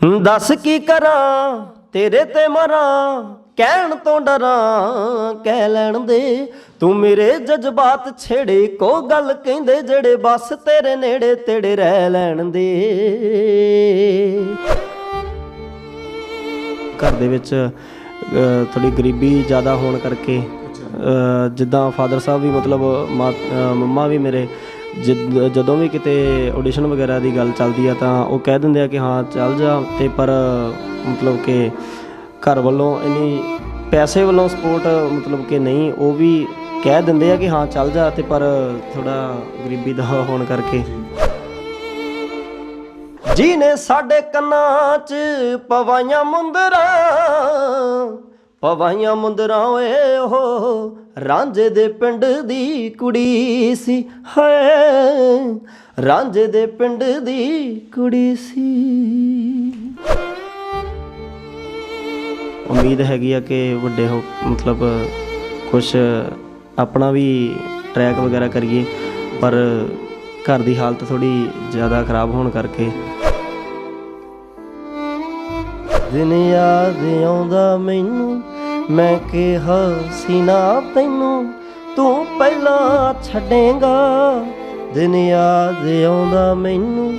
ਦੱਸ ਕੀ ਕਰਾਂ ਤੇਰੇ ਤੇ ਮਰਾਂ ਕਹਿਣ ਤੋਂ ਡਰਾਂ ਕਹਿ ਲੈਣ ਦੇ। ਤੂੰ ਮੇਰੇ ਜਜ਼ਬਾਤ ਛੇੜੇ ਕੋ ਗੱਲ ਕਹਿੰਦੇ ਜਿਹੜੇ ਬਸ ਤੇਰੇ ਨੇੜੇ ਤੇੜੇ ਰਹਿ ਲੈਣ ਦੇ। ਘਰ ਦੇ ਵਿੱਚ ਥੋੜੀ ਗਰੀਬੀ ਜ਼ਿਆਦਾ ਹੋਣ ਕਰਕੇ ਅ, ਜਿੱਦਾਂ ਫਾਦਰ ਸਾਹਿਬ ਵੀ ਮਤਲਬ ਮਾਂ- ਮੰਮਾ ਵੀ ਮੇਰੇ ਜਿੱਦ- ਜਦੋਂ ਵੀ ਕਿਤੇ ਆਡੀਸ਼ਨ ਵਗੈਰਾ ਦੀ ਗੱਲ ਚੱਲਦੀ ਆ ਤਾਂ ਉਹ ਕਹਿ ਦਿੰਦੇ ਆ ਕਿ ਹਾਂ, ਚੱਲ ਜਾ, ਤੇ ਪਰ ਮਤਲਬ ਕਿ ਘਰ ਵੱਲੋਂ ਇੰਨੀ ਪੈਸੇ ਵੱਲੋਂ ਸਪੋਰਟ ਮਤਲਬ ਕਿ ਨਹੀਂ, ਉਹ ਵੀ ਕਹਿ ਦਿੰਦੇ ਆ ਕਿ ਹਾਂ, ਚੱਲ ਜਾ, ਤੇ ਪਰ ਥੋੜਾ ਗਰੀਬੀ ਦਾ ਹੋਣ ਕਰਕੇ। ਜੀ ਨੇ ਸਾਡੇ ਕੰਨਾਂ 'ਚ ਪਵਾਈਆਂ ਮੁੰਦਰਾਂ ਪਵਾਈਆਂ ਮੁੰਦਰਾਂ ਓਏ ਉਹ ਰਾਂਝੇ ਦੇ ਪਿੰਡ ਦੀ ਕੁੜੀ ਸੀ ਹੈ ਰਾਂਝੇ ਦੇ ਪਿੰਡ ਦੀ ਕੁੜੀ ਸੀ। ਉਮੀਦ ਹੈਗੀ ਆ ਕਿ ਵੱਡੇ ਹੋ, ਮਤਲਬ ਕੁਝ ਆਪਣਾ ਵੀ ਟਰੈਕ ਵਗੈਰਾ ਕਰੀਏ, ਪਰ ਘਰ ਦੀ ਹਾਲਤ ਥੋੜੀ ਜ਼ਿਆਦਾ ਖਰਾਬ ਹੋਣ ਕਰਕੇ। ਦਿਨ ਯਾਦ ਆਉਂਦਾ ਮੈਨੂੰ ਮੈਂ ਕਿਹਾ ਸੀ ਨਾ ਤੈਨੂੰ ਤੂੰ ਪਹਿਲਾਂ ਛੱਡੇਗਾ। ਦਿਨ ਯਾਦ ਆਉਂਦਾ ਮੈਨੂੰ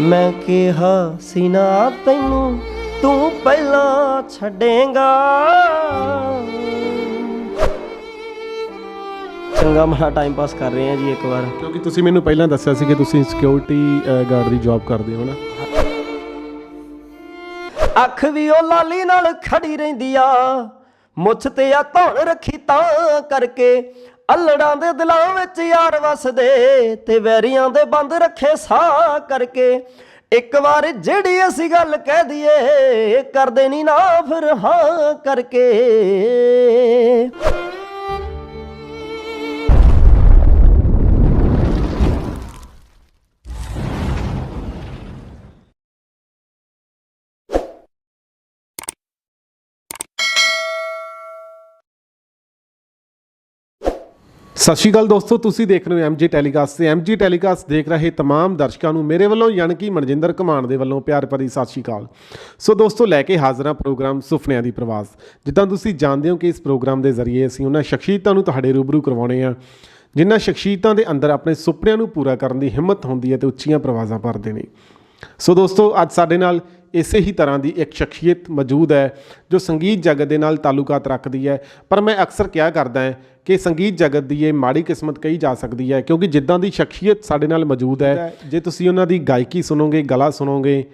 ਮੈਂ ਕਿਹਾ ਸੀ ਨਾ ਤੈਨੂੰ ਤੂੰ ਪਹਿਲਾਂ ਛੱਡੇਗਾ। ਚੰਗਾ ਮਾੜਾ ਟਾਈਮ ਪਾਸ ਕਰ ਰਹੇ ਆ ਜੀ ਇੱਕ ਵਾਰ। ਕਿਉਂਕਿ ਤੁਸੀਂ ਮੈਨੂੰ ਪਹਿਲਾਂ ਦੱਸਿਆ ਸੀ ਕਿ ਤੁਸੀਂ ਸਿਕਿਉਰਿਟੀ ਗਾਰਡ ਦੀ ਜੌਬ ਕਰਦੇ ਹੋ ਨਾ। ਅੱਖ ਵੀ ਉਹ ਲਾਲੀ ਨਾਲ ਖੜੀ ਰਹਿੰਦੀ ਆ। ਮੁੱਛ ਤੇ ਆ ਧੌਣ ਰੱਖੀ ਤਾਂ ਕਰਕੇ ਅਲੜਾਂ ਦੇ ਦਿਲਾਂ ਵਿੱਚ ਯਾਰ ਵਸਦੇ ਤੇ ਵੈਰੀਆਂ ਦੇ ਬੰਦ ਰੱਖੇ ਸਾਹ ਕਰਕੇ। ਇੱਕ ਵਾਰ ਜਿਹੜੀ ਅਸੀਂ ਗੱਲ ਕਹਿ ਦਈਏ, ਕਰਦੇ ਨਹੀਂ ਨਾ ਫਿਰ ਹਾਂ ਕਰਕੇ। ਸਤਿ ਸ਼੍ਰੀ ਅਕਾਲ ਦੋਸਤੋ ਤੁਸੀਂ ਦੇਖ ਰਹੇ ਹੋ ਐਮਜੀ ਟੈਲੀਕਾਸਟ ਤੇ ਐਮਜੀ ਟੈਲੀਕਾਸਟ ਦੇਖ ਰਹੇ तमाम ਦਰਸ਼ਕਾਂ ਨੂੰ ਮੇਰੇ ਵੱਲੋਂ ਯਾਨੀ ਕਿ ਮਨਜਿੰਦਰ ਕਮਾਨ ਦੇ ਵੱਲੋਂ ਪਿਆਰ ਭਰੀ ਸਤਿ ਸ਼੍ਰੀ ਅਕਾਲ ਸੋ ਦੋਸਤੋ ਲੈ ਕੇ ਹਾਜ਼ਰ ਹਾਂ ਪ੍ਰੋਗਰਾਮ ਸੁਪਨਿਆਂ ਦੀ ਪ੍ਰਵਾਸ ਜਿੱਦਾਂ ਤੁਸੀਂ ਜਾਣਦੇ ਹੋ ਕਿ ਇਸ ਪ੍ਰੋਗਰਾਮ ਦੇ ਜ਼ਰੀਏ ਅਸੀਂ ਉਹਨਾਂ ਸ਼ਖਸੀਅਤਾਂ ਨੂੰ ਤੁਹਾਡੇ ਰੂਬਰੂ ਕਰਵਾਉਣੇ ਆ ਜਿਨ੍ਹਾਂ ਸ਼ਖਸੀਅਤਾਂ ਦੇ ਅੰਦਰ ਆਪਣੇ ਸੁਪਨਿਆਂ ਨੂੰ ਪੂਰਾ ਕਰਨ ਦੀ ਹਿੰਮਤ ਹੁੰਦੀ ਹੈ ਤੇ ਉੱਚੀਆਂ ਪ੍ਰਵਾਜ਼ਾਂ ਭਰਦੇ ਨੇ ਸੋ ਦੋਸਤੋ ਅੱਜ ਸਾਡੇ ਨਾਲ ਇਸੇ ਹੀ ਤਰ੍ਹਾਂ ਦੀ ਇੱਕ ਸ਼ਖਸੀਅਤ ਮੌਜੂਦ ਹੈ ਜੋ ਸੰਗੀਤ ਜਗਤ ਦੇ ਨਾਲ ਤਾਲੁਕਾਤ ਰੱਖਦੀ ਹੈ। ਪਰ ਮੈਂ ਅਕਸਰ ਕਿਹਾ ਕਰਦਾ ਹਾਂ ਕਿ ਸੰਗੀਤ ਜਗਤ ਦੀ ਇਹ ਮਾੜੀ ਕਿਸਮਤ ਕਹੀ ਜਾ ਸਕਦੀ ਹੈ ਕਿਉਂਕਿ ਜਿੱਦਾਂ ਦੀ ਸ਼ਖਸੀਅਤ ਸਾਡੇ ਨਾਲ ਮੌਜੂਦ ਹੈ ਜੇ ਤੁਸੀਂ ਉਹਨਾਂ ਦੀ ਗਾਇਕੀ ਸੁਣੋਗੇ ਗਲਾ ਸੁਣੋਗੇ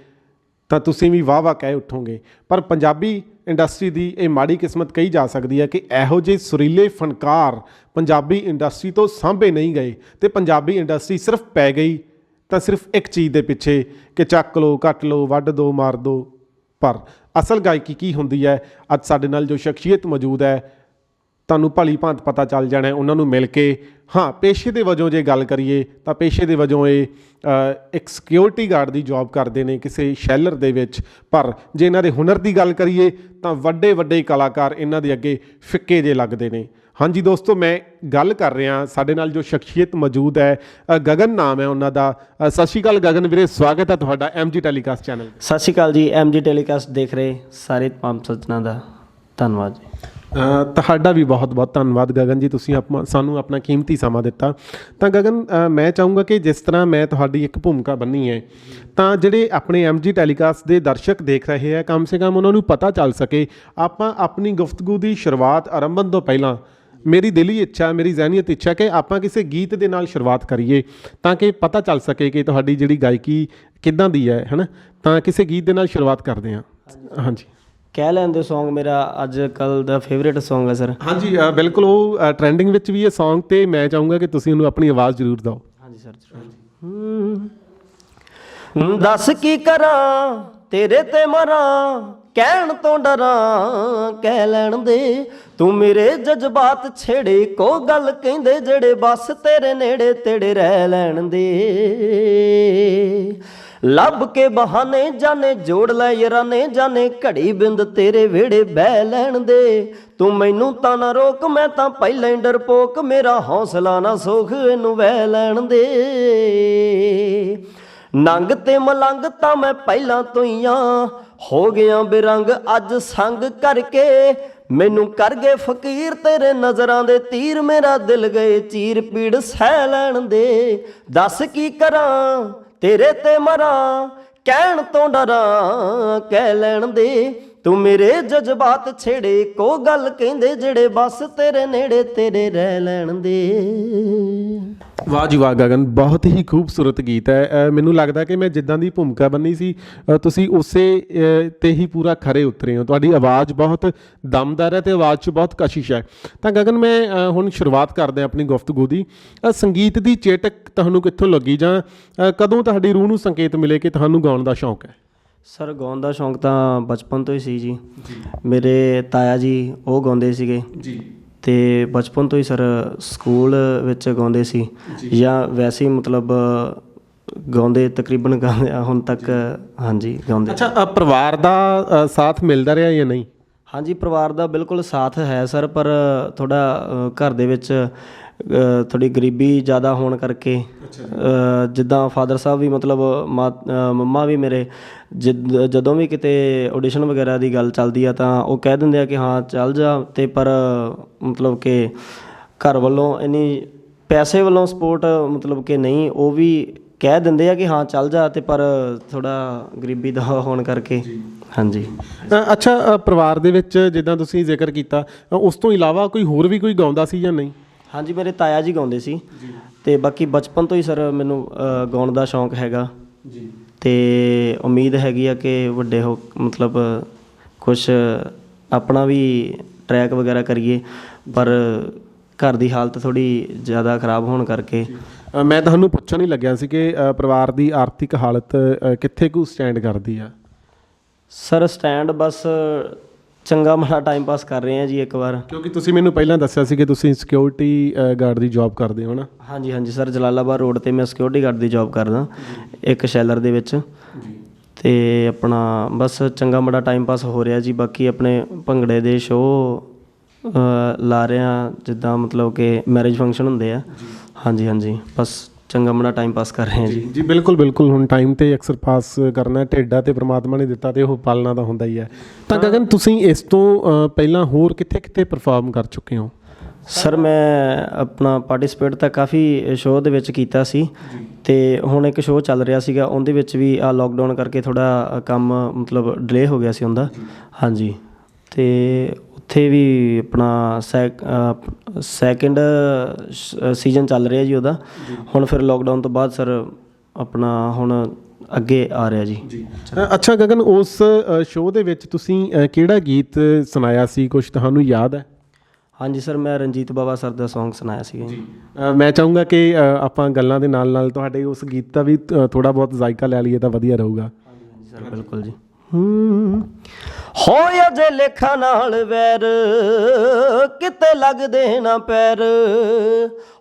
ਤਾਂ ਤੁਸੀਂ ਵੀ ਵਾਹ ਵਾਹ ਕਹਿ ਉੱਠੋਗੇ। ਪਰ ਪੰਜਾਬੀ ਇੰਡਸਟਰੀ ਦੀ ਇਹ ਮਾੜੀ ਕਿਸਮਤ ਕਹੀ ਜਾ ਸਕਦੀ ਹੈ ਕਿ ਇਹੋ ਜਿਹੇ ਸੁਰੀਲੇ ਫਨਕਾਰ ਪੰਜਾਬੀ ਇੰਡਸਟਰੀ ਤੋਂ ਸਾਂਭੇ ਨਹੀਂ ਗਏ ਤੇ ਪੰਜਾਬੀ ਇੰਡਸਟਰੀ ਸਿਰਫ ਪੈ ਗਈ ਤਾਂ ਸਿਰਫ ਇੱਕ ਚੀਜ਼ ਦੇ ਪਿੱਛੇ ਕਿ ਚੱਕ ਲਓ, ਕੱਟ ਲਓ, ਵੱਢ ਦਿਓ ਮਾਰ ਦਿਓ ਪਰ ਅਸਲ ਗਾਇਕੀ ਕੀ ਹੁੰਦੀ ਹੈ? ਅੱਜ ਸਾਡੇ ਨਾਲ ਜੋ ਸ਼ਖਸੀਅਤ ਮੌਜੂਦ ਹੈ, ਤੁਹਾਨੂੰ ਭਲੀ ਭਾਂਤ ਪਤਾ ਚੱਲ ਜਾਣਾ ਉਹਨਾਂ ਨੂੰ ਮਿਲ ਕੇ। ਹਾਂ, ਪੇਸ਼ੇ ਦੇ ਵਜੋਂ ਜੇ ਗੱਲ ਕਰੀਏ, ਤਾਂ ਪੇਸ਼ੇ ਦੇ ਵਜੋਂ ਇਹ ਇੱਕ ਸਿਕਿਉਰਿਟੀ ਗਾਰਡ ਦੀ ਜੌਬ ਕਰਦੇ ਨੇ ਕਿਸੇ ਸ਼ੈਲਰ ਦੇ ਵਿੱਚ। ਪਰ ਜੇ ਇਹਨਾਂ ਦੇ ਹੁਨਰ ਦੀ ਗੱਲ ਕਰੀਏ, ਤਾਂ ਵੱਡੇ ਵੱਡੇ ਕਲਾਕਾਰ ਇਹਨਾਂ ਦੇ ਅੱਗੇ ਫਿੱਕੇ ਜੇ ਲੱਗਦੇ ਨੇ। ਹਾਂਜੀ ਦੋਸਤੋ ਮੈਂ ਗੱਲ ਕਰ ਰਿਹਾ ਸਾਡੇ ਨਾਲ ਜੋ ਸ਼ਖਸੀਅਤ ਮੌਜੂਦ ਹੈ ਗਗਨ ਨਾਮ ਹੈ ਉਹਨਾਂ ਦਾ। ਸਤਿ ਸ਼੍ਰੀ ਅਕਾਲ ਗਗਨ ਵੀਰੇ ਸਵਾਗਤ ਹੈ ਤੁਹਾਡਾ ਐਮਜੀ ਟੈਲੀਕਾਸਟ ਚੈਨਲ ਸਤਿ ਸ਼੍ਰੀ ਅਕਾਲ ਜੀ ਐਮਜੀ ਟੈਲੀਕਾਸਟ ਦੇਖ ਰਹੇ ਸਾਰੇ ਤਮਾਮ ਸੱਜਣਾ ਦਾ। ਧੰਨਵਾਦ ਜੀ। ਤੁਹਾਡਾ ਵੀ ਬਹੁਤ-ਬਹੁਤ ਧੰਨਵਾਦ ਗਗਨ ਜੀ ਤੁਸੀਂ ਆਪਣਾ ਸਾਨੂੰ ਆਪਣਾ ਕੀਮਤੀ ਸਮਾਂ ਦਿੱਤਾ। ਤਾਂ ਗਗਨ ਮੈਂ ਚਾਹੂੰਗਾ ਕਿ ਜਿਸ ਤਰ੍ਹਾਂ ਮੈਂ ਤੁਹਾਡੀ ਇੱਕ ਭੂਮਿਕਾ ਬੰਨੀ ਹੈ ਤਾਂ ਜਿਹੜੇ ਆਪਣੇ ਐਮਜੀ ਟੈਲੀਕਾਸਟ ਦੇ ਦਰਸ਼ਕ ਦੇਖ ਰਹੇ ਆ ਕਮ ਸੇ ਕਮ ਉਹਨਾਂ ਨੂੰ ਪਤਾ ਚੱਲ ਸਕੇ ਆਪਾਂ ਆਪਣੀ ਗੁਫ਼ਤਗੂ ਦੀ ਸ਼ੁਰੂਆਤ ਆਰੰਭਣ ਤੋਂ ਪਹਿਲਾਂ ਮੇਰੀ ਦਿਲੀ ਇੱਛਾ ਮੇਰੀ ਜ਼ਹਿਨੀਅਤ ਇੱਛਾ ਕਿ ਆਪਾਂ ਕਿਸੇ ਗੀਤ ਦੇ ਨਾਲ ਸ਼ੁਰੂਆਤ ਕਰੀਏ ਤਾਂ ਕਿ ਪਤਾ ਚੱਲ ਸਕੇ ਕਿ ਤੁਹਾਡੀ ਜਿਹੜੀ ਗਾਇਕੀ ਕਿੱਦਾਂ ਦੀ ਹੈ ਹਨਾ? ਤਾਂ ਕਿਸੇ ਗੀਤ ਦੇ ਨਾਲ ਸ਼ੁਰੂਆਤ ਕਰਦੇ ਹਾਂ। ਹਾਂਜੀ। ਕਹਿ ਲੈਂਦੇ Song ਮੇਰਾ ਅੱਜ ਕੱਲ ਦਾ ਫੇਵਰੇਟ Song ਹੈ ਸਰ ਹਾਂਜੀ ਬਿਲਕੁਲ ਉਹ ਟ੍ਰੈਂਡਿੰਗ ਵਿੱਚ ਵੀ ਇਹ Song ਤੇ ਮੈਂ ਚਾਹੂੰਗਾ ਕਿ ਤੁਸੀਂ ਉਹਨੂੰ ਆਪਣੀ ਆਵਾਜ਼ ਜ਼ਰੂਰ ਦਿਓ। ਹਾਂਜੀ ਸਰ ਦੱਸ ਕੀ ਕਰਾਂ ਤੇਰੇ ਤੇ ਮਰਾਂ ਕਹਿਣ ਤੋਂ ਡਰਾਂ, ਕਹਿ ਲੈਣ ਦੇ। ਤੂੰ ਮੇਰੇ ਜਜ਼ਬਾਤ ਛੇੜੇ, ਕੋ ਗੱਲ ਕਹਿੰਦੇ ਜਿਹੜੇ ਬਸ ਤੇਰੇ ਨੇੜੇ ਤੇੜੇ ਰਹਿ ਲੈਣ ਦੇ। ਲੱਭ ਕੇ ਬਹਾਨੇ ਜਾਣੇ ਜੋੜ ਲੈ ਯਾਰਾਨੇ ਜਾਣੇ ਘੜੀ ਬਿੰਦ ਤੇਰੇ ਵਿਹੜੇ ਬਹਿ ਲੈਣ ਦੇ। ਤੂੰ ਮੈਨੂੰ ਤਾਂ ਨਾ ਰੋਕ, ਮੈਂ ਤਾਂ ਪਹਿਲਾਂ ਹੀ ਡਰਪੋਕ ਮੇਰਾ ਹੌਸਲਾ ਨਾ ਸੋਖ, ਇਹਨੂੰ ਵਹਿ ਲੈਣ ਦੇ। ਨੰਗ ਤੇ ਮਲੰਗ ਤਾਂ ਮੈਂ ਪਹਿਲਾਂ ਤੋਂ ਹੀ ਆ। ਹੋ ਗਿਆ ਬਿਰੰਗ ਅੱਜ ਸੰਗ ਕਰਕੇ। ਮੈਨੂੰ ਕਰ ਗਏ ਫਕੀਰ ਤੇਰੇ ਨਜ਼ਰਾਂ ਦੇ ਤੀਰ। ਮੇਰਾ ਦਿਲ ਗਏ ਚੀਰ ਪੀੜ ਸਹਿ ਲੈਣ ਦੇ। ਦੱਸ ਕੀ ਕਰਾਂ, ਤੇਰੇ ਤੇ ਮਰਾਂ, ਕਹਿਣ ਤੋਂ ਡਰਾਂ, ਕਹਿ ਲੈਣ ਦੇ। ਤੂੰ ਮੇਰੇ ਜਜ਼ਬਾਤ ਛੇੜੇ ਕੋ ਗੱਲ ਕਹਿੰਦੇ ਜਿਹੜੇ ਬਸ ਤੇਰੇ ਨੇੜੇ, ਤੇਰੇ ਰਹਿ ਲੈਣ ਦੇ। ਵਾਹ ਜੀ ਵਾਹ, ਗਗਨ, ਬਹੁਤ ਹੀ ਖੂਬਸੂਰਤ ਗੀਤ ਹੈ। ਮੈਨੂੰ ਲੱਗਦਾ ਕਿ ਮੈਂ ਜਿੱਦਾਂ ਦੀ ਭੂਮਿਕਾ ਬੰਨੀ ਸੀ ਤੁਸੀਂ ਉਸੇ ਤੇ ਹੀ ਪੂਰਾ ਖਰੇ ਉਤਰੇ ਹੋ। ਤੁਹਾਡੀ ਆਵਾਜ਼ ਬਹੁਤ ਦਮਦਾਰ ਹੈ ਤੇ ਆਵਾਜ਼ 'ਚ ਬਹੁਤ ਕਸ਼ਿਸ਼ ਹੈ। ਤਾਂ ਗਗਨ, ਮੈਂ ਹੁਣ ਸ਼ੁਰੂਆਤ ਕਰਦੇ ਹਾਂ ਆਪਣੀ ਗੁਫ਼ਤਗੂ ਦੀ। ਸੰਗੀਤ ਦੀ ਚੇਟਕ ਤੁਹਾਨੂੰ ਕਿੱਥੋਂ ਲੱਗੀ ਜਾਂ ਕਦੋਂ ਤੁਹਾਡੀ ਰੂਹ ਨੂੰ ਸੰਕੇਤ ਮਿਲੇ ਕਿ ਤੁਹਾਨੂੰ ਗਾਉਣ ਦਾ ਸ਼ੌਂਕ ਹੈ? ਸਰ ਗਾਉਣ ਦਾ ਸ਼ੌਂਕ ਤਾਂ ਬਚਪਨ ਤੋਂ ਹੀ ਸੀ ਜੀ। ਮੇਰੇ ਤਾਇਆ ਜੀ ਉਹ ਗਾਉਂਦੇ ਸੀਗੇ। ਜੀ। ਤੇ ਬਚਪਨ ਤੋਂ ਹੀ ਸਰ ਸਕੂਲ ਵਿੱਚ ਗਾਉਂਦੇ ਸੀ। ਜਾਂ। ਵੈਸੇ ਹੀ ਮਤਲਬ ਗਾਉਂਦੇ ਤਕਰੀਬਨ ਗਾਉਂਦੇ ਆ ਹੁਣ ਤੱਕ ਹਾਂਜੀ ਗਾਉਂਦੇ। ਅੱਛਾ ਪਰਿਵਾਰ ਦਾ ਸਾਥ ਮਿਲਦਾ ਰਿਹਾ ਜਾਂ ਨਹੀਂ? ਹਾਂਜੀ ਪਰਿਵਾਰ ਦਾ ਬਿਲਕੁਲ ਸਾਥ ਹੈ ਸਰ ਪਰ ਥੋੜਾ ਘਰ ਦੇ ਵਿੱਚ ਥੋੜੀ ਗਰੀਬੀ ਜ਼ਿਆਦਾ ਹੋਣ ਕਰਕੇ ਜਿੱਦਾਂ ਫਾਦਰ ਸਾਹਿਬ ਵੀ ਮਤਲਬ ਮੰਮਾ ਵੀ ਮੇਰੇ ਜਿੱਦ- ਵੀ ਕਿਤੇ ਆਡੀਸ਼ਨ ਵਗੈਰਾ ਦੀ ਗੱਲ ਚੱਲਦੀ ਆ ਤਾਂ ਉਹ ਕਹਿ ਦਿੰਦੇ ਆ ਕਿ ਹਾਂ ਚੱਲ ਜਾ ਤੇ ਪਰ ਮਤਲਬ ਕਿ ਘਰ ਵੱਲੋਂ ਇੰਨੀ ਪੈਸੇ ਵੱਲੋਂ ਸਪੋਰਟ ਮਤਲਬ ਕਿ ਨਹੀਂ ਉਹ ਵੀ ਕਹਿ ਦਿੰਦੇ ਆ ਕਿ ਹਾਂ ਚੱਲ ਜਾ ਤੇ ਪਰ ਥੋੜਾ ਗਰੀਬੀ ਦਾ ਹੋਣ ਕਰਕੇ। ਹਾਂਜੀ। ਅੱਛਾ ਪਰਿਵਾਰ ਦੇ ਵਿੱਚ ਜਿੱਦਾਂ ਤੁਸੀਂ ਜ਼ਿਕਰ ਕੀਤਾ ਉਸ ਤੋਂ ਇਲਾਵਾ ਕੋਈ ਹੋਰ ਵੀ ਕੋਈ ਗਾਉਂਦਾ ਸੀ ਜਾਂ ਨਹੀਂ? ਹਾਂਜੀ ਮੇਰੇ ਤਾਇਆ ਜੀ ਗਾਉਂਦੇ ਸੀ। ਤੇ ਬਾਕੀ ਬਚਪਨ ਤੋਂ ਹੀ ਸਰ ਮੈਨੂੰ ਅ, ਗਾਉਣ ਦਾ ਸ਼ੌਂਕ ਹੈਗਾ। ਜੀ। ਤੇ ਉਮੀਦ ਹੈਗੀ ਆ ਕਿ ਵੱਡੇ ਹੋ ਮਤਲਬ ਕੁਝ ਆਪਣਾ ਵੀ ਟਰੈਕ ਵਗੈਰਾ ਕਰੀਏ ਪਰ ਘਰ ਦੀ ਹਾਲਤ ਥੋੜੀ ਜ਼ਿਆਦਾ ਖਰਾਬ ਹੋਣ ਕਰਕੇ। ਅ, ਮੈਂ ਤੁਹਾਨੂੰ ਪੁੱਛਣ ਹੀ ਲੱਗਿਆ ਸੀ ਕਿ ਅ, ਪਰਿਵਾਰ ਦੀ ਆਰਥਿਕ ਹਾਲਤ ਅ, ਕਿੱਥੇ ਕੁ ਸਟੈਂਡ ਕਰਦੀ ਆ? ਸਰ ਸਟੈਂਡ ਬਸ ਚੰਗਾ ਮਾੜਾ ਟਾਈਮ ਪਾਸ ਕਰ ਰਹੇ ਆ ਜੀ ਇੱਕ ਵਾਰ। ਕਿਉਂਕਿ ਤੁਸੀਂ ਮੈਨੂੰ ਪਹਿਲਾਂ ਦੱਸਿਆ ਸੀ ਕਿ ਤੁਸੀਂ ਸਿਕਿਉਰਿਟੀ ਗਾਰਡ ਦੀ ਜੌਬ ਕਰਦੇ ਹੋ ਨਾ ਹਾਂਜੀ ਹਾਂਜੀ ਸਰ ਜਲਾਲਾਬਾਦ ਰੋਡ ਤੇ ਮੈਂ ਸਿਕਿਉਰਿਟੀ ਗਾਰਡ ਦੀ ਜੌਬ ਕਰਦਾ ਇੱਕ ਸ਼ੈਲਰ ਦੇ ਵਿੱਚ। ਤੇ ਆਪਣਾ ਬਸ ਚੰਗਾ ਮਾੜਾ ਟਾਈਮ ਪਾਸ ਹੋ ਰਿਹਾ ਜੀ ਬਾਕੀ ਆਪਣੇ ਭੰਗੜੇ ਦੇ ਸ਼ੋਅ ਲਾ ਰਹੇ ਆ ਜਿੱਦਾਂ ਮਤਲਬ ਕਿ ਮੈਰਿਜ ਫੰਕਸ਼ਨ ਹੁੰਦੇ ਆ। ਹਾਂਜੀ ਹਾਂਜੀ ਬਸ ਚੰਗਾ ਮਾੜਾ ਟਾਈਮ ਪਾਸ ਕਰ ਰਹੇ ਆ ਜੀ। ਜੀ ਬਿਲਕੁਲ ਬਿਲਕੁਲ। ਹੁਣ ਟਾਈਮ ਤੇ ਅਕਸਰ ਪਾਸ ਕਰਨਾ ਢੇਡਾ ਤੇ ਪ੍ਰਮਾਤਮਾ ਨੇ ਦਿੱਤਾ ਤੇ ਉਹ ਪਾਲਣਾ ਤਾਂ ਹੁੰਦਾ ਹੀ ਹੈ। ਤਾਂ ਗਗਨ ਤੁਸੀਂ ਇਸ ਤੋਂ ਪਹਿਲਾਂ ਹੋਰ ਕਿੱਥੇ ਕਿੱਥੇ ਪਰਫਾਰਮ ਕਰ ਚੁੱਕੇ ਹੋ? ਸਰ ਮੈਂ ਆਪਣਾ ਪਾਰਟਿਸਿਪੇਟ ਤਾਂ ਕਾਫੀ ਸ਼ੋਅ ਦੇ ਵਿੱਚ ਕੀਤਾ ਸੀ ਤੇ ਹੁਣ ਇੱਕ ਸ਼ੋਅ ਚੱਲ ਰਿਹਾ ਸੀਗਾ ਉਹਦੇ ਵਿੱਚ ਵੀ ਆ ਲੋਕਡਾਊਨ ਕਰਕੇ ਥੋੜਾ ਕੰਮ ਮਤਲਬ ਡਿਲੇ ਹੋ ਗਿਆ ਸੀ ਉਹਦਾ। ਹਾਂਜੀ। ਤੇ ਉੱਥੇ ਵੀ ਆਪਣਾ ਸੈਕਿੰਡ ਸੀਜ਼ਨ ਚੱਲ ਰਿਹਾ ਜੀ ਉਹਦਾ। ਹੁਣ ਫਿਰ ਲੋਕਡਾਊਨ ਤੋਂ ਬਾਅਦ ਸਰ ਆਪਣਾ ਹੁਣ ਅੱਗੇ ਆ ਰਿਹਾ ਜੀ। ਅੱਛਾ ਗਗਨ ਉਸ ਸ਼ੋਅ ਦੇ ਵਿੱਚ ਤੁਸੀਂ ਕਿਹੜਾ ਗੀਤ ਸੁਣਾਇਆ ਸੀ? ਕੁਝ ਤੁਹਾਨੂੰ ਯਾਦ ਹੈ? ਹਾਂਜੀ ਸਰ ਮੈਂ ਰਣਜੀਤ ਬਾਬਾ ਸਰ ਦਾ Song ਸੁਣਾਇਆ ਸੀਗਾ ਜੀ। ਮੈਂ ਚਾਹੂੰਗਾ ਕਿ ਆਪਾਂ ਗੱਲਾਂ ਦੇ ਨਾਲ ਨਾਲ ਤੁਹਾਡੇ ਉਸ ਗੀਤ ਦਾ ਵੀ ਥੋੜਾ ਬਹੁਤ ਜ਼ਾਇਕਾ ਲੈ ਲਈਏ ਤਾਂ ਵਧੀਆ ਰਹੂਗਾ। ਸਰ ਬਿਲਕੁਲ ਜੀ। ਹੋਏ ਅਜੇ ਲੇਖਾਂ ਨਾਲ ਵੈਰ, ਕਿਤੇ ਲੱਗਦੇ ਨਾ ਪੈਰ।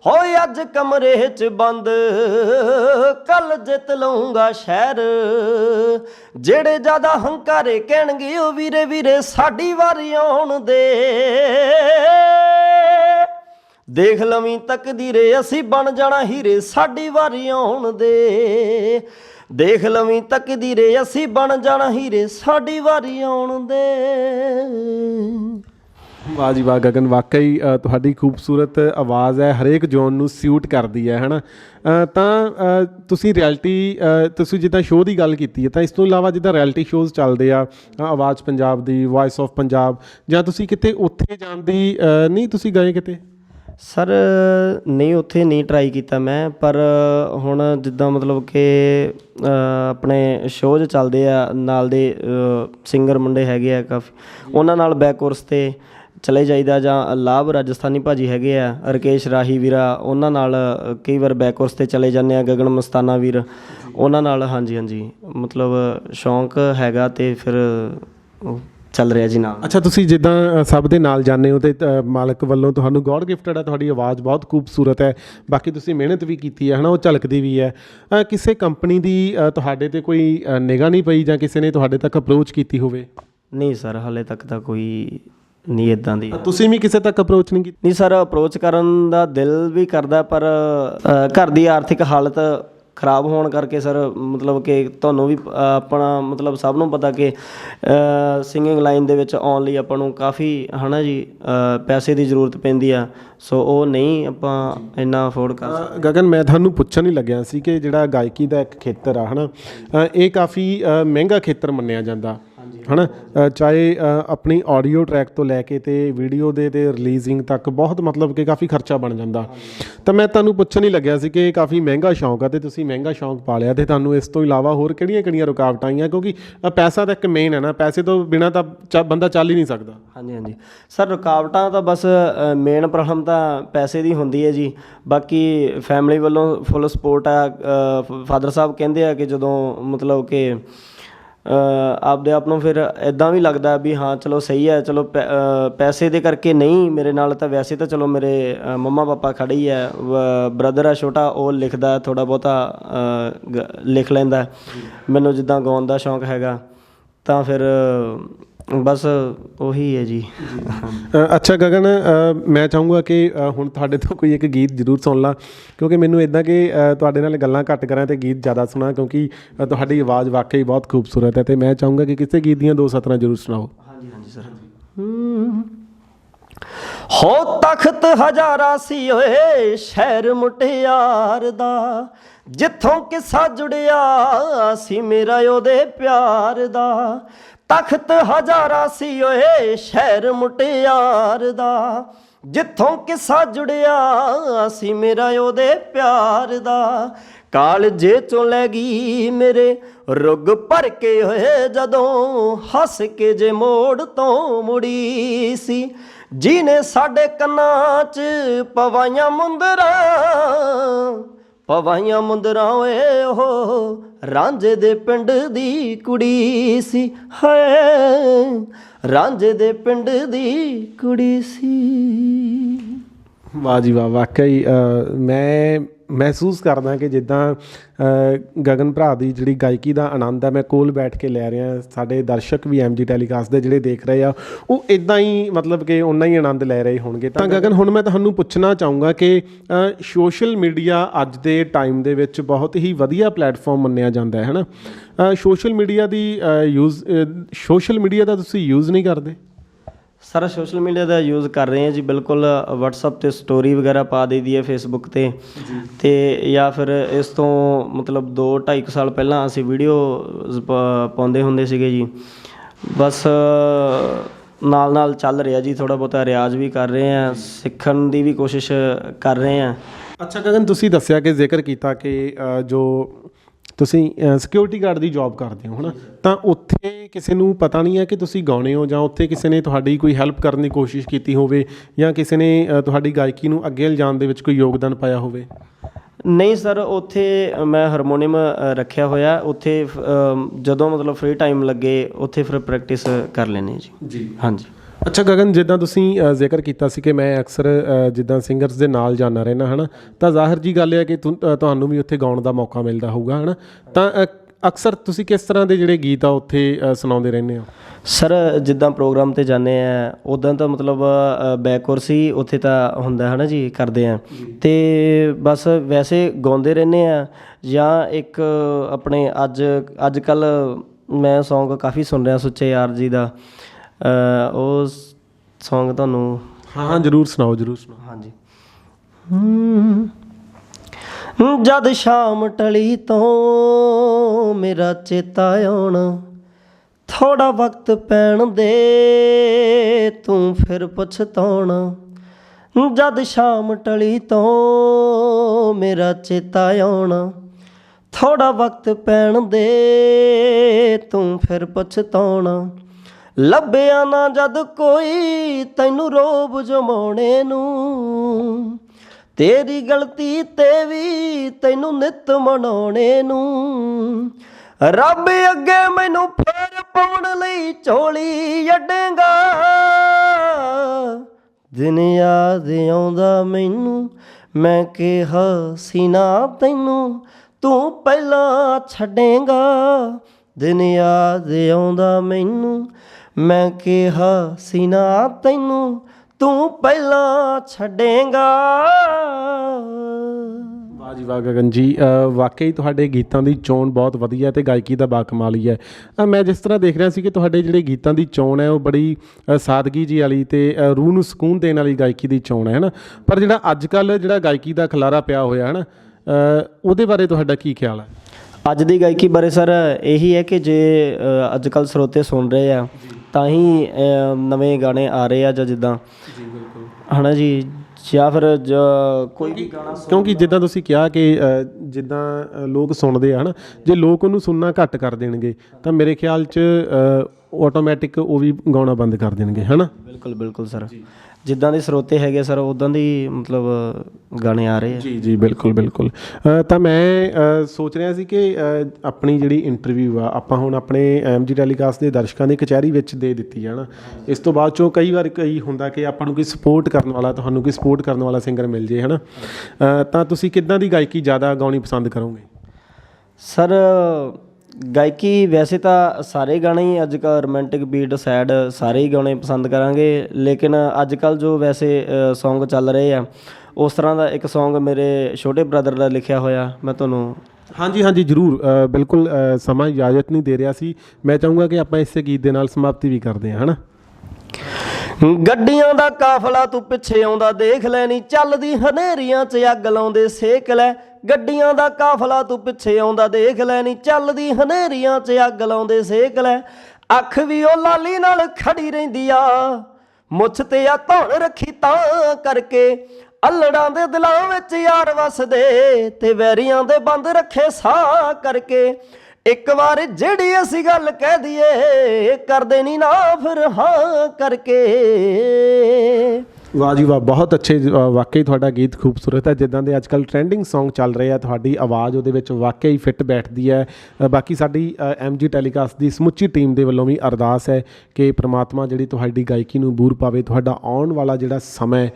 ਹੋਏ ਅੱਜ ਕਮਰੇ 'ਚ ਬੰਦ, ਕੱਲ ਜਿੱਤ ਲਊਂਗਾ ਸ਼ਹਿਰ। ਜਿਹੜੇ ਜ਼ਿਆਦਾ ਹੰਕਾਰੇ ਕਹਿਣਗੇ, ਉਹ ਵੀਰੇ ਵੀਰੇ ਸਾਡੀ ਵਾਰੀ ਆਉਣ ਦੇ। ਦੇਖ ਲਵੀਂ ਤਕਦੀਰੇ, ਅਸੀਂ ਬਣ ਜਾਣਾ ਹੀਰੇ, ਸਾਡੀ ਵਾਰੀ ਆਉਣ ਦੇ। ਦੇਖ ਲਵੀਂ ਤਕਦੀਰੇ ਅਸੀਂ ਬਣ ਜਾਣਾ ਹੀਰੇ ਸਾਡੀ ਵਾਰੀ ਆਉਣ ਦੇ। ਵਾਹ ਜੀ ਵਾਹ ਗਗਨ ਵਾਕਈ ਤੁਹਾਡੀ ਖੂਬਸੂਰਤ ਆਵਾਜ਼ ਹੈ ਹਰੇਕ ਜੋਨ ਨੂੰ ਸਿਊਟ ਕਰਦੀ ਹੈ ਹਨਾ? ਅ, ਤਾਂ ਤੁਸੀਂ ਰਿਐਲਿਟੀ ਤੁਸੀਂ ਜਿੱਦਾਂ ਸ਼ੋਅ ਦੀ ਗੱਲ ਕੀਤੀ ਹੈ ਤਾਂ ਇਸ ਤੋਂ ਇਲਾਵਾ ਜਿੱਦਾਂ ਰਿਐਲਿਟੀ ਸ਼ੋਜ਼ ਚੱਲਦੇ ਆ ਅ, ਆਵਾਜ਼ ਪੰਜਾਬ ਦੀ ਵਾਇਸ ਆਫ ਪੰਜਾਬ ਜਾਂ ਤੁਸੀਂ ਕਿਤੇ ਉੱਥੇ ਜਾਣ ਦੀ ਨਹੀਂ ਤੁਸੀਂ ਗਏ ਕਿਤੇ? ਸਰ, ਨਹੀਂ, ਉੱਥੇ ਨਹੀਂ ਟਰਾਈ ਕੀਤਾ ਮੈਂ, ਪਰ ਹੁਣ ਜਿੱਦਾਂ ਮਤਲਬ ਕਿ ਆਪਣੇ ਸ਼ੋਅ 'ਚ ਚੱਲਦੇ ਆ, ਨਾਲ ਦੇ ਸਿੰਗਰ ਮੁੰਡੇ ਹੈਗੇ ਆ ਕਾਫੀ। ਉਹਨਾਂ ਨਾਲ ਬੈਕ ਕੋਰਸ ਤੇ ਚਲੇ ਜਾਈਦਾ ਜਾਂ ਲਾਭ ਰਾਜਸਥਾਨੀ ਭਾਜੀ ਹੈਗੇ ਆ, ਰਕੇਸ਼, ਰਾਹੀ ਵੀਰਾ, ਉਹਨਾਂ ਨਾਲ ਕਈ ਵਾਰ ਬੈਕ ਕੋਰਸ ਤੇ ਚਲੇ ਜਾਂਦੇ ਆ, ਗਗਨ ਮਸਤਾਨਾ ਵੀਰ, ਉਹਨਾਂ ਨਾਲ, ਹਾਂਜੀ ਹਾਂਜੀ। ਮਤਲਬ ਸ਼ੌਂਕ ਹੈਗਾ ਤੇ ਫਿਰ ਉਹ ਚੱਲ ਰਿਹਾ ਜੀ ਨਾਲ। ਅੱਛਾ ਤੁਸੀਂ ਜਿੱਦਾਂ ਅ, ਸਭ ਦੇ ਨਾਲ ਜਾਂਦੇ ਹੋ ਤੇ ਅ, ਮਾਲਕ ਵੱਲੋਂ ਤੁਹਾਨੂੰ ਗੋਡ ਗਿਫਟਡ ਹੈ ਤੁਹਾਡੀ ਆਵਾਜ਼ ਬਹੁਤ ਖੂਬਸੂਰਤ ਹੈ। ਬਾਕੀ ਤੁਸੀਂ ਮਿਹਨਤ ਵੀ ਕੀਤੀ ਹੈ ਹਨਾ ਉਹ ਝਲਕਦੀ ਵੀ ਹੈ। ਅ, ਕਿਸੇ ਕੰਪਨੀ ਦੀ ਅ, ਤੁਹਾਡੇ ਤੇ ਕੋਈ ਨਿਗਾਹ ਨਹੀਂ ਪਈ ਜਾਂ ਕਿਸੇ ਨੇ ਤੁਹਾਡੇ ਤੱਕ ਅਪਰੋਚ ਕੀਤੀ ਹੋਵੇ? ਨਹੀਂ ਸਰ ਹਾਲੇ ਤੱਕ ਤਾਂ ਕੋਈ ਨਹੀਂ ਇਦਾਂ ਦੀ। ਤੁਸੀਂ ਵੀ ਕਿਸੇ ਤੱਕ ਅਪਰੋਚ ਨਹੀਂ ਕੀਤੀ? ਨਹੀਂ ਸਰ ਅਪਰੋਚ ਕਰਨ ਦਾ ਦਿਲ ਵੀ ਕਰਦਾ ਪਰ ਅ, ਘਰ ਦੀ ਆਰਥਿਕ ਹਾਲਤ ਖਰਾਬ ਹੋਣ ਕਰਕੇ ਸਰ ਮਤਲਬ ਕਿ ਤੁਹਾਨੂੰ ਵੀ ਆਪਣਾ ਮਤਲਬ ਸਭ ਨੂੰ ਪਤਾ ਕਿ ਸਿੰਗਿੰਗ ਲਾਈਨ ਦੇ ਵਿੱਚ ਆਉਣ ਲਈ ਆਪਾਂ ਨੂੰ ਕਾਫੀ ਹਨਾ ਜੀ ਅ, ਪੈਸੇ ਦੀ ਜ਼ਰੂਰਤ ਪੈਂਦੀ ਆ। ਸੋ ਉਹ ਨਹੀਂ ਆਪਾਂ ਇੰਨਾ ਅਫੋਰਡ ਕਰ ਸਕਦੇ। ਗਗਨ ਮੈਂ ਤੁਹਾਨੂੰ ਪੁੱਛਣ ਹੀ ਲੱਗਿਆ ਸੀ ਕਿ ਜਿਹੜਾ ਗਾਇਕੀ ਦਾ ਇੱਕ ਖੇਤਰ ਆ ਹਨਾ ਇਹ ਕਾਫੀ ਮਹਿੰਗਾ ਖੇਤਰ ਮੰਨਿਆ ਜਾਂਦਾ। ਹਨਾ? ਚਾਹੇ ਆਪਣੀ ਆਡੀਓ ਟਰੈਕ ਤੋਂ ਲੈ ਕੇ ਤੇ ਵੀਡੀਓ ਦੇ ਤੇ ਰਿਲੀਜ਼ਿੰਗ ਤੱਕ ਬਹੁਤ ਮਤਲਬ ਕਿ ਕਾਫੀ ਖਰਚਾ ਬਣ ਜਾਂਦਾ। ਤਾਂ ਮੈਂ ਤੁਹਾਨੂੰ ਪੁੱਛਣ ਹੀ ਲੱਗਿਆ ਸੀ ਕਿ ਇਹ ਕਾਫੀ ਮਹਿੰਗਾ ਸ਼ੌਂਕ ਆ ਤੇ ਤੁਸੀਂ ਮਹਿੰਗਾ ਸ਼ੌਂਕ ਪਾ ਲਿਆ ਤੇ ਤੁਹਾਨੂੰ ਇਸ ਤੋਂ ਇਲਾਵਾ ਹੋਰ ਕਿਹੜੀਆਂ-ਕਿਹੜੀਆਂ ਰੁਕਾਵਟਾਂ ਆਈਆਂ? ਕਿਉਂਕਿ ਪੈਸਾ ਤਾਂ ਇੱਕ ਮੇਨ ਹੈ ਨਾ। ਪੈਸੇ ਤੋਂ ਬਿਨਾ ਤਾਂ ਬੰਦਾ ਚੱਲ ਹੀ ਨਹੀਂ ਸਕਦਾ। ਹਾਂਜੀ ਹਾਂਜੀ। ਸਰ ਰੁਕਾਵਟਾਂ ਤਾਂ ਬਸ ਮੇਨ ਪ੍ਰੋਬਲਮ ਤਾਂ ਪੈਸੇ ਦੀ ਹੁੰਦੀ ਹੈ ਜੀ। ਬਾਕੀ ਫੈਮਿਲੀ ਵੱਲੋਂ ਫੁੱਲ ਸਪੋਰਟ ਆ। ਫਾਦਰ ਸਾਹਿਬ ਕਹਿੰਦੇ ਆ ਕਿ ਜਦੋਂ ਮਤਲਬ ਕਿ ਆਪਦੇ ਆਪ ਨੂੰ ਫਿਰ ਇੱਦਾਂ ਵੀ ਲੱਗਦਾ ਵੀ ਹਾਂ, ਚਲੋ ਸਹੀ ਹੈ, ਚਲੋ ਪੈ- ਪੈਸੇ ਦੇ ਕਰਕੇ ਨਹੀਂ ਮੇਰੇ ਨਾਲ ਤਾਂ ਵੈਸੇ ਤਾਂ ਚਲੋ ਮੇਰੇ ਮੰਮਾ ਪਾਪਾ ਖੜੇ ਹੀ ਹੈ ਬ੍ਰਦਰ ਆ ਛੋਟਾ, ਉਹ ਲਿਖਦਾ ਥੋੜਾ ਬਹੁਤਾ ਗ- ਲਿਖ ਲੈਂਦਾ ਮੈਨੂੰ ਜਿੱਦਾਂ ਗਾਉਣ ਦਾ ਸ਼ੌਂਕ ਹੈਗਾ ਤਾਂ ਫਿਰ ਬਸ ਉਹੀ ਹੈ ਜੀ। ਅੱਛਾ ਗਗਨ ਮੈਂ ਚਾਹੂੰਗਾ ਕਿ ਹੁਣ ਤੁਹਾਡੇ ਤੋਂ ਕੋਈ ਇੱਕ ਗੀਤ ਜ਼ਰੂਰ ਸੁਣ ਲਾਂ ਕਿਉਂਕਿ ਮੈਨੂੰ ਇਦਾਂ ਕਿ ਤੁਹਾਡੇ ਨਾਲ ਗੱਲਾਂ ਘੱਟ ਕਰਾਂ ਤੇ ਗੀਤ ਜ਼ਿਆਦਾ ਸੁਣਾ ਕਿਉਂਕਿ ਤੁਹਾਡੀ ਆਵਾਜ਼ ਵਾਕਈ ਬਹੁਤ ਖੂਬਸੂਰਤ ਹੈ ਤੇ ਮੈਂ ਚਾਹੂੰਗਾ ਕਿ ਕਿਸੇ ਗੀਤ ਦੀਆਂ ਦੋ ਸਤਰਾਂ ਜ਼ਰੂਰ ਸੁਣਾਓ। ਹਾਂਜੀ ਹਾਂਜੀ ਸਰ। ਹੋ ਤਖਤ ਹਜ਼ਾਰਾ ਸੀ ਓਏ ਸ਼ਹਿਰ ਮੁਟਿਆਰ ਦਾ ਜਿੱਥੋਂ ਕਿਸਾ ਜੁੜਿਆ ਸੀ ਮੇਰਾ ਉਹਦੇ ਪਿਆਰ ਦਾ। ਤਖਤ ਹਜ਼ਾਰਾ ਸੀ ਓਏ ਸ਼ਹਿਰ ਮੁਟਿਆਰ ਦਾ। ਜਿੱਥੋਂ ਕਿਸਾ ਜੁੜਿਆ ਸੀ ਮੇਰਾ ਉਹਦੇ ਪਿਆਰ ਦਾ। ਕਾਲਜੇ ਚੋਂ ਲੈ ਗਈ ਮੇਰੇ ਰੁੱਗ ਭਰ ਕੇ ਹੋਏ ਜਦੋਂ ਹੱਸ ਕੇ ਜੇ ਮੋੜ ਤੋਂ ਮੁੜੀ ਸੀ। ਜਿਹਨੇ ਸਾਡੇ ਕੰਨਾਂ 'ਚ ਪਵਾਈਆਂ ਮੁੰਦਰਾਂ ਪਵਾਈਆਂ ਮੁੰਦਰਾਂ ਓਏ ਉਹ ਰਾਂਝੇ ਦੇ ਪਿੰਡ ਦੀ ਕੁੜੀ ਸੀ ਹਾਏ। ਰਾਂਝੇ ਦੇ ਪਿੰਡ ਦੀ ਕੁੜੀ ਸੀ। ਵਾਹ ਜੀ ਵਾਹ ਵਾਕਈ ਅ, ਮੈਂ ਮਹਿਸੂਸ ਕਰਦਾ ਕਿ ਜਿੱਦਾਂ ਗਗਨ ਭਰਾ ਦੀ ਜਿਹੜੀ ਗਾਇਕੀ ਦਾ ਆਨੰਦ ਹੈ ਮੈਂ ਕੋਲ ਬੈਠ ਕੇ ਲੈ ਰਿਹਾ ਸਾਡੇ ਦਰਸ਼ਕ ਵੀ ਐਮਜੀ ਟੈਲੀਕਾਸਟ ਦੇ ਜਿਹੜੇ ਦੇਖ ਰਹੇ ਆ ਉਹ ਇਦਾਂ ਹੀ ਮਤਲਬ ਕਿ ਉਨਾ ਹੀ ਆਨੰਦ ਲੈ ਰਹੇ ਹੋਣਗੇ। ਤਾਂ ਗਗਨ ਹੁਣ ਮੈਂ ਤੁਹਾਨੂੰ ਪੁੱਛਣਾ ਚਾਹੂੰਗਾ ਕਿ ਸੋਸ਼ਲ ਮੀਡੀਆ ਅੱਜ ਦੇ ਟਾਈਮ ਦੇ ਵਿੱਚ ਬਹੁਤ ਹੀ ਵਧੀਆ ਪਲੇਟਫਾਰਮ ਮੰਨਿਆ ਜਾਂਦਾ ਹੈ ਹਨਾ? ਸੋਸ਼ਲ ਮੀਡੀਆ ਦੀ ਯੂਜ਼ ਸੋਸ਼ਲ ਮੀਡੀਆ ਦਾ ਤੁਸੀਂ ਯੂਜ਼ ਨਹੀਂ ਕਰਦੇ? ਸਾਰਾ ਸੋਸ਼ਲ ਮੀਡੀਆ ਦਾ ਯੂਜ਼ ਕਰ ਰਹੇ ਹਾਂ ਜੀ ਬਿਲਕੁਲ WhatsApp ਤੇ ਸਟੋਰੀ ਵਗੈਰਾ ਪਾ ਦੇਈਦੀ ਹੈ Facebook ਤੇ। ਤੇ ਜਾਂ ਫਿਰ ਇਸ ਤੋਂ ਮਤਲਬ 2 2.5 ਸਾਲ ਪਹਿਲਾਂ ਅਸੀਂ ਵੀਡੀਓ ਪਾਉਂਦੇ ਹੁੰਦੇ ਸੀਗੇ ਜੀ। ਬਸ ਨਾਲ ਨਾਲ ਚੱਲ ਰਿਹਾ ਜੀ ਥੋੜਾ ਬਹੁਤਾ ਰਿਆਜ਼ ਵੀ ਕਰ ਰਹੇ ਹਾਂ ਸਿੱਖਣ ਦੀ ਵੀ ਕੋਸ਼ਿਸ਼ ਕਰ ਰਹੇ ਹਾਂ। ਅੱਛਾ ਗਗਨ ਤੁਸੀਂ ਦੱਸਿਆ ਕਿ ਜ਼ਿਕਰ ਕੀਤਾ ਕਿ ਜੋ ਤੁਸੀਂ ਸਿਕਿਉਰਿਟੀ ਗਾਰਡ ਦੀ ਜੌਬ ਕਰਦੇ ਹੋ ਹਨਾ? ਤਾਂ ਉੱਥੇ ਕਿਸੇ ਨੂੰ ਪਤਾ ਨਹੀਂ ਹੈ ਕਿ ਤੁਸੀਂ ਗਾਉਣੇ ਹੋ ਜਾਂ ਉੱਥੇ ਕਿਸੇ ਨੇ ਤੁਹਾਡੀ ਕੋਈ ਹੈਲਪ ਕਰਨ ਦੀ ਕੋਸ਼ਿਸ਼ ਕੀਤੀ ਹੋਵੇ ਜਾਂ ਕਿਸੇ ਨੇ ਤੁਹਾਡੀ ਗਾਇਕੀ ਨੂੰ ਅੱਗੇ ਲਿਜਾਣ ਦੇ ਵਿੱਚ ਕੋਈ ਯੋਗਦਾਨ ਪਾਇਆ ਹੋਵੇ? ਨਹੀਂ ਸਰ ਉੱਥੇ ਮੈਂ ਹਾਰਮੋਨੀਅਮ ਰੱਖਿਆ ਹੋਇਆ। ਉੱਥੇ ਜਦੋਂ ਮਤਲਬ ਫ੍ਰੀ ਟਾਈਮ ਲੱਗੇ ਉੱਥੇ ਫਿਰ ਪ੍ਰੈਕਟਿਸ ਕਰ ਲੈਨੇ ਜੀ। ਜੀ। ਹਾਂਜੀ। ਅੱਛਾ, ਗਗਨ, ਜਿੱਦਾਂ ਤੁਸੀਂ ਜ਼ਿਕਰ ਕੀਤਾ ਸੀ ਕਿ ਮੈਂ ਅਕਸਰ ਜਿੱਦਾਂ ਸਿੰਗਰਸ ਦੇ ਨਾਲ ਜਾਣਾ ਰਹਿਣਾ ਹਨਾ? ਤਾਂ ਜ਼ਾਹਿਰ ਜੀ ਗੱਲ ਇਹ ਹੈ ਕਿ ਤੁ- ਤੁਹਾਨੂੰ ਵੀ ਉੱਥੇ ਗਾਉਣ ਦਾ ਮੌਕਾ ਮਿਲਦਾ ਹੋਊਗਾ, ਹਨਾ? ਤਾਂ ਅਕਸਰ ਤੁਸੀਂ ਕਿਸ ਤਰ੍ਹਾਂ ਦੇ ਜਿਹੜੇ ਗੀਤ ਆ ਉੱਥੇ ਸੁਣਾਉਂਦੇ ਰਹਿੰਦੇ ਹੋ? ਸਰ, ਜਿੱਦਾਂ ਪ੍ਰੋਗਰਾਮ ਤੇ ਜਾਂਦੇ ਆ ਉਦਾਂ ਤਾਂ ਮਤਲਬ ਬੈਕ ਕੁਰਸੀ ਉੱਥੇ ਤਾਂ ਹੁੰਦਾ ਹੈ ਨਾ ਜੀ, ਕਰਦੇ ਆ। ਤੇ ਬਸ ਵੈਸੇ ਗਾਉਂਦੇ ਰਹਿੰਦੇ ਆ, ਜਾਂ ਇੱਕ ਆਪਣੇ ਅੱਜ ਅੱਜ ਕੱਲ ਮੈਂ Song ਕਾਫੀ ਸੁਣ ਰਿਹਾ, ਸੁੱਚੇ ਯਾਰ ਜੀ ਦਾ। ਉਹ Song ਤੁਹਾਨੂੰ ਹਾਂ ਹਾਂ ਜਰੂਰ ਸੁਣਾਓ ਜਰੂਰ ਸੁਣਾਓ। ਹਾਂਜੀ। ਜਦ ਸ਼ਾਮ ਟਲੀ ਤੋਂ ਮੇਰਾ ਚੇਤਾ ਆਉਣਾ ਥੋੜਾ ਵਕਤ ਪੈਣ ਦੇ ਤੂੰ ਫਿਰ ਪਛਤਾਉਣਾ। ਜਦ ਸ਼ਾਮ ਟਲੀ ਤੋਂ ਮੇਰਾ ਚੇਤਾ ਆਉਣਾ ਥੋੜਾ ਵਕਤ ਪੈਣ ਦੇ ਤੂੰ ਫਿਰ ਪਛਤਾਉਣਾ। ਲੱਭਿਆ ਨਾ ਜਦ ਕੋਈ ਤੈਨੂੰ ਰੋਬ ਜਮਾਉਣੇ ਨੂੰ। ਤੇਰੀ ਗਲਤੀ ਤੇ ਵੀ ਤੈਨੂੰ ਨਿਤ ਮਨਾਉਣੇ ਨੂੰ। ਰੱਬ ਅੱਗੇ ਮੈਨੂੰ ਫੇਰ ਪਾਉਣ ਲਈ ਝੋਲੀ ਅੱਡੇਗਾ। ਦਿਨ ਯਾਦ ਆਉਂਦਾ ਮੈਨੂੰ, ਮੈਂ ਕਿਹਾ ਸੀ ਨਾ ਤੈਨੂੰ ਤੂੰ ਪਹਿਲਾਂ ਛੱਡੇਗਾ। ਦਿਨ ਯਾਦ ਆਉਂਦਾ ਮੈਨੂੰ ਮੈਂ ਕਿਹਾ ਸੀ ਨਾ ਤੈਨੂੰ ਤੂੰ ਪਹਿਲਾਂ ਛੱਡੇਗਾ। ਵਾਹ ਜੀ ਵਾਹ ਗਗਨ ਜੀ। ਵਾਕਈ ਤੁਹਾਡੇ ਗੀਤਾਂ ਦੀ ਚੋਣ ਬਹੁਤ ਵਧੀਆ ਤੇ ਗਾਇਕੀ ਦਾ ਬਾਕਮਾਲੀ ਹੈ ਅ, ਮੈਂ ਜਿਸ ਤਰ੍ਹਾਂ ਦੇਖ ਰਿਹਾ ਸੀ ਕਿ ਤੁਹਾਡੇ ਜਿਹੜੇ ਗੀਤਾਂ ਦੀ ਚੋਣ ਹੈ ਉਹ ਬੜੀ ਸਾਦਗੀ ਜੀ ਵਾਲੀ ਤੇ ਰੂਹ ਨੂੰ ਸਕੂਨ ਦੇਣ ਵਾਲੀ ਗਾਇਕੀ ਦੀ ਚੋਣ ਹੈ ਹਨਾ? ਪਰ ਜਿਹੜਾ ਅੱਜ ਕੱਲ ਜਿਹੜਾ ਗਾਇਕੀ ਦਾ ਖਲਾਰਾ ਪਿਆ ਹੋਇਆ ਹਨਾ ਉਹਦੇ ਬਾਰੇ ਤੁਹਾਡਾ ਕੀ ਖਿਆਲ ਹੈ? ਅੱਜ ਦੀ ਗਾਇਕੀ ਬਾਰੇ ਸਰ ਇਹੀ ਹੈ ਕਿ ਜੇ ਅੱਜ ਕੱਲ ਸਰੋਤੇ ਸੁਣ ਰਹੇ ਆ ਤਾਂ ਹੀ ਨਵੇਂ ਗਾਣੇ ਆ ਰਹੇ ਆ ਜਾਂ ਜਿੱਦਾਂ। ਜੀ ਬਿਲਕੁਲ। ਹਨਾ ਜੀ? ਜਾਂ ਫਿਰ ਜ- ਕੋਈ ਵੀ ਗਾਣਾ ਕਿਉਂਕਿ ਜਿੱਦਾਂ ਤੁਸੀਂ ਕਿਹਾ ਕਿ ਜਿੱਦਾਂ ਲੋਕ ਸੁਣਦੇ ਆ ਹਨਾ? ਜੇ ਲੋਕ ਉਹਨੂੰ ਸੁਣਨਾ ਘੱਟ ਕਰ ਦੇਣਗੇ ਤਾਂ ਮੇਰੇ ਖਿਆਲ 'ਚ ਆਟੋਮੈਟਿਕ ਉਹ ਵੀ ਗਾਉਣਾ ਬੰਦ ਕਰ ਦੇਣਗੇ ਹਨਾ? ਬਿਲਕੁਲ ਬਿਲਕੁਲ ਸਰ। ਜਿੱਦਾਂ ਦੇ ਸਰੋਤੇ ਹੈਗੇ ਸਰ ਉਦਾਂ ਦੀ ਮਤਲਬ ਗਾਣੇ ਆ ਰਹੇ ਆ। ਜੀ ਜੀ ਬਿਲਕੁਲ ਬਿਲਕੁਲ। ਤਾਂ ਮੈਂ ਸੋਚ ਰਿਹਾ ਸੀ ਕਿ ਆਪਣੀ ਜਿਹੜੀ ਇੰਟਰਵਿਊ ਆ ਆਪਾਂ ਹੁਣ ਆਪਣੇ ਐਮਜੀ ਟੈਲੀਕਾਸਟ ਦੇ ਦਰਸ਼ਕਾਂ ਦੀ ਕਚਹਿਰੀ ਵਿੱਚ ਦੇ ਦਿੱਤੀ ਹੈ ਨਾ ਇਸ ਤੋਂ ਬਾਅਦ ਚੋਂ ਕਈ ਵਾਰ ਕਈ ਹੁੰਦਾ ਕਿ ਆਪਾਂ ਨੂੰ ਕੋਈ ਸਪੋਰਟ ਕਰਨ ਵਾਲਾ ਤੁਹਾਨੂੰ ਕੋਈ ਸਪੋਰਟ ਕਰਨ ਵਾਲਾ ਸਿੰਗਰ ਮਿਲ ਜੇ ਹਨਾ? ਤਾਂ ਤੁਸੀਂ ਕਿੱਦਾਂ ਦੀ ਗਾਇਕੀ ਜ਼ਿਆਦਾ ਗਾਉਣੀ ਪਸੰਦ ਕਰੋਗੇ? ਸਰ ਗਾਇਕੀ ਵੈਸੇ ਤਾਂ ਸਾਰੇ ਗਾਣੇ ਹੀ ਅੱਜ ਕੱਲ੍ਹ ਰੋਮਾਂਟਿਕ ਬੀਟ ਸੈਡ ਸਾਰੇ ਹੀ ਗਾਣੇ ਪਸੰਦ ਕਰਾਂਗੇ। ਲੇਕਿਨ ਅੱਜ ਕੱਲ ਜੋ ਵੈਸੇ Song ਚੱਲ ਰਹੇ ਆ ਉਸ ਤਰ੍ਹਾਂ ਦਾ ਇੱਕ Song ਮੇਰੇ ਛੋਟੇ ਬ੍ਰਦਰ ਦਾ ਲਿਖਿਆ ਹੋਇਆ ਮੈਂ ਤੁਹਾਨੂੰ ਹਾਂਜੀ ਹਾਂਜੀ ਜਰੂਰ। ਬਿਲਕੁਲ ਸਮਾਂ ਇਜਾਜ਼ਤ ਨਹੀਂ ਦੇ ਰਿਹਾ ਸੀ। ਮੈਂ ਚਾਹੂੰਗਾ ਕਿ ਆਪਾਂ ਇਸੇ ਗੀਤ ਦੇ ਨਾਲ ਸਮਾਪਤੀ ਵੀ ਕਰਦੇ ਹਾਂ ਹਨਾ? ਗੱਡੀਆਂ ਦਾ ਕਾਫਲਾ ਤੂੰ ਪਿੱਛੇ ਆਉਂਦਾ ਦੇਖ ਲੈ ਨੀ ਚੱਲਦੀ ਹਨੇਰੀਆਂ 'ਚ ਅੱਗ ਲਾਉਂਦੇ ਸੇਕ ਲੈ। ਗੱਡੀਆਂ ਦਾ ਕਾਫਲਾ ਤੂੰ ਪਿੱਛੇ ਆਉਂਦਾ ਦੇਖ ਲੈ ਨਹੀਂ ਚੱਲਦੀ ਹਨੇਰੀਆਂ 'ਚ ਅੱਗ ਲਾਉਂਦੇ ਸੇਕ ਲੈ। ਅੱਖ ਵੀ ਉਹ ਲਾਲੀ ਨਾਲ ਖੜੀ ਰਹਿੰਦੀ ਆ। ਮੁੱਛ ਤੇ ਆ ਧੌਣ ਰੱਖੀ ਤਾਂ ਕਰਕੇ ਅਲੜਾਂ ਦੇ ਦਿਲਾਂ ਵਿੱਚ ਯਾਰ ਵਸਦੇ ਤੇ ਵੈਰੀਆਂ ਦੇ ਬੰਦ ਰੱਖੇ ਸਾਹ ਕਰਕੇ। ਇੱਕ ਵਾਰ ਜਿਹੜੀ ਅਸੀਂ ਗੱਲ ਕਹਿ ਦਈਏ, ਕਰਦੇ ਨਹੀਂ ਨਾ ਫਿਰ ਹਾਂ ਕਰਕੇ। ਵਾਹ ਜੀ ਵਾਹ, ਬਹੁਤ ਅੱਛੇ ਵਾਕਈ ਤੁਹਾਡਾ ਗੀਤ ਖੂਬਸੂਰਤ ਹੈ। ਜਿੱਦਾਂ ਦੇ ਅੱਜ ਅੱਜਕੱਲ ਟ੍ਰੈਂਡਿੰਗ Song ਚੱਲ ਰਹੇ ਆ, ਤੁਹਾਡੀ ਆਵਾਜ਼ ਉਹਦੇ ਵਿੱਚ ਵਾਕਈ ਫਿੱਟ ਬੈਠਦੀ ਹੈ। ਬਾਕੀ ਸਾਡੀ ਐਮਜੀ ਟੈਲੀਕਾਸਟ ਦੀ ਸਮੁੱਚੀ ਟੀਮ ਦੇ ਵੱਲੋਂ ਵੀ ਅਰਦਾਸ ਹੈ ਕਿ ਪ੍ਰਮਾਤਮਾ ਜਿਹੜੀ ਤੁਹਾਡੀ ਗਾਇਕੀ ਨੂੰ ਬੂਰ ਪਾਵੇ, ਤੁਹਾਡਾ ਆਉਣ ਵਾਲਾ ਜਿਹੜਾ ਸਮਾਂ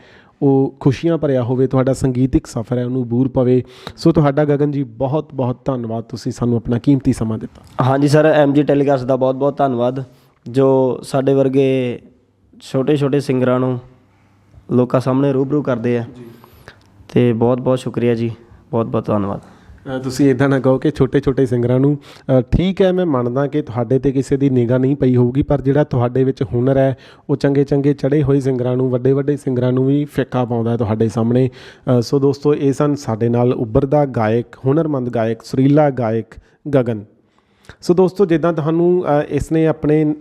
ਉਹ ਖੁਸ਼ੀਆਂ ਭਰਿਆ ਹੋਵੇ, ਤੁਹਾਡਾ ਸੰਗੀਤਿਕ ਸਫ਼ਰ ਹੈ, ਉਹਨੂੰ ਬੂਰ ਪਵੇ। ਸੋ ਤੁਹਾਡਾ ਗਗਨ ਜੀ, ਬਹੁਤ ਬਹੁਤ ਧੰਨਵਾਦ ਤੁਸੀਂ ਸਾਨੂੰ ਆਪਣਾ ਕੀਮਤੀ ਸਮਾਂ ਦਿੱਤਾ। ਹਾਂਜੀ ਸਰ ਐਮਜੀ ਟੈਲੀਕਾਸਟ ਦਾ ਬਹੁਤ ਬਹੁਤ ਧੰਨਵਾਦ। ਜੋ ਸਾਡੇ ਵਰਗੇ ਛੋਟੇ ਛੋਟੇ ਸਿੰਗਰਾਂ ਨੂੰ ਲੋਕਾਂ ਸਾਹਮਣੇ ਰੂਬਰੂ ਕਰਦੇ ਆ। ਤੇ ਬਹੁਤ ਬਹੁਤ ਸ਼ੁਕਰੀਆ ਜੀ। ਬਹੁਤ ਬਹੁਤ ਧੰਨਵਾਦ। ਤੁਸੀਂ ਇਦਾਂ ਨਾ ਕਹੋ ਕਿ ਛੋਟੇ ਛੋਟੇ ਸਿੰਗਰਾਂ ਨੂੰ ਠੀਕ ਹੈ ਮੈਂ ਮੰਨਦਾ ਕਿ ਤੁਹਾਡੇ ਤੇ ਕਿਸੇ ਦੀ ਨਿਗਾਹ ਨਹੀਂ ਪਈ ਹੋਊਗੀ ਪਰ ਜਿਹੜਾ ਤੁਹਾਡੇ ਵਿੱਚ ਹੁਨਰ ਹੈ ਉਹ ਚੰਗੇ ਚੰਗੇ ਚੜੇ ਹੋਏ ਸਿੰਗਰਾਂ ਨੂੰ ਵੱਡੇ ਵੱਡੇ ਸਿੰਗਰਾਂ ਨੂੰ ਵੀ ਫਿੱਕਾ ਪਾਉਂਦਾ ਹੈ ਤੁਹਾਡੇ ਸਾਹਮਣੇ। ਸੋ ਦੋਸਤੋ ਇਹ ਸਨ ਸਾਡੇ ਨਾਲ ਉੱਭਰਦਾ ਗਾਇਕ ਹੁਨਰਮੰਦ ਗਾਇਕ ਸੁਰੀਲਾ ਗਾਇਕ ਗਗਨ। ਸੋ ਦੋਸਤੋ ਜਿੱਦਾਂ ਤੁਹਾਨੂੰ ਅ, ਇਸਨੇ ਆਪਣੇ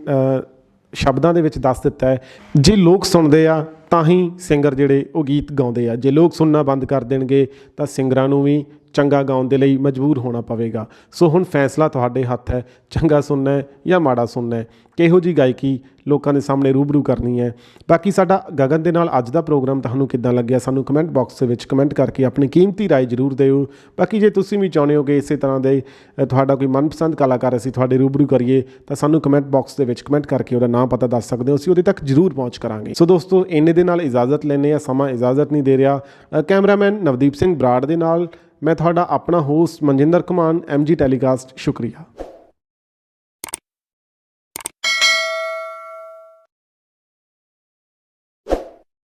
ਸ਼ਬਦਾਂ ਦੇ ਵਿੱਚ ਦੱਸ ਦਿੱਤਾ ਹੈ ਜੇ ਲੋਕ ਸੁਣਦੇ ਆ ਤਾਂ ਹੀ ਸਿੰਗਰ ਜਿਹੜੇ ਉਹ ਗੀਤ ਗਾਉਂਦੇ ਆ ਜੇ ਲੋਕ ਸੁਣਨਾ ਬੰਦ ਕਰ ਦੇਣਗੇ ਤਾਂ ਸਿੰਗਰਾਂ ਨੂੰ ਵੀ ਚੰਗਾ ਗਾਉਣ ਦੇ ਲਈ ਮਜਬੂਰ ਹੋਣਾ ਪਵੇਗਾ ਸੋ ਹੁਣ ਫੈਸਲਾ ਤੁਹਾਡੇ ਹੱਥ ਹੈ ਚੰਗਾ ਸੁਣਨਾ ਹੈ ਜਾਂ ਮਾੜਾ ਸੁਣਨਾ ਹੈ ਕਿਹੋ ਜੀ ਗਾਇਕੀ ਲੋਕਾਂ ਦੇ ਸਾਹਮਣੇ ਰੂਬਰੂ ਕਰਨੀ ਹੈ ਬਾਕੀ ਸਾਡਾ ਗਗਨ ਦੇ ਨਾਲ ਅੱਜ ਦਾ ਪ੍ਰੋਗਰਾਮ ਤੁਹਾਨੂੰ ਕਿੱਦਾਂ ਲੱਗਿਆ ਸਾਨੂੰ ਕਮੈਂਟ ਬਾਕਸ ਦੇ ਵਿੱਚ ਕਮੈਂਟ ਕਰਕੇ ਆਪਣੀ ਕੀਮਤੀ رائے ਜ਼ਰੂਰ ਦਿਓ ਬਾਕੀ ਜੇ ਤੁਸੀਂ ਵੀ ਚਾਹੁੰਦੇ ਹੋ ਕਿ ਇਸੇ ਤਰ੍ਹਾਂ ਦੇ ਅ, ਤੁਹਾਡਾ ਕੋਈ ਮਨਪਸੰਦ ਕਲਾਕਾਰ ਅਸੀਂ ਤੁਹਾਡੇ ਰੂਬਰੂ ਕਰੀਏ ਤਾਂ ਸਾਨੂੰ ਕਮੈਂਟ ਬਾਕਸ ਦੇ ਵਿੱਚ ਕਮੈਂਟ ਕਰਕੇ ਉਹਦਾ ਨਾਮ ਪਤਾ ਦੱਸ ਸਕਦੇ ਹੋ ਅਸੀਂ ਉਹਦੇ ਤੱਕ ਜ਼ਰੂਰ ਪਹੁੰਚ ਕਰਾਂਗੇ ਸੋ ਦੋਸਤੋ ਇੰਨੇ ਦੇ ਨਾਲ ਇਜਾਜ਼ਤ ਲੈਣੇ ਆ ਸਮਾਂ ਇਜਾਜ਼ਤ ਨਹੀਂ ਦੇ ਰਿਹਾ। ਕੈਮਰਾਮੈਨ ਨਵਦੀਪ ਸਿੰਘ ਬਰਾੜ ਦੇ ਨਾਲ ਮੈਂ ਤੁਹਾਡਾ ਆਪਣਾ host Manjinder Kuman MG telecast ਸ਼ੁਕਰੀਆ।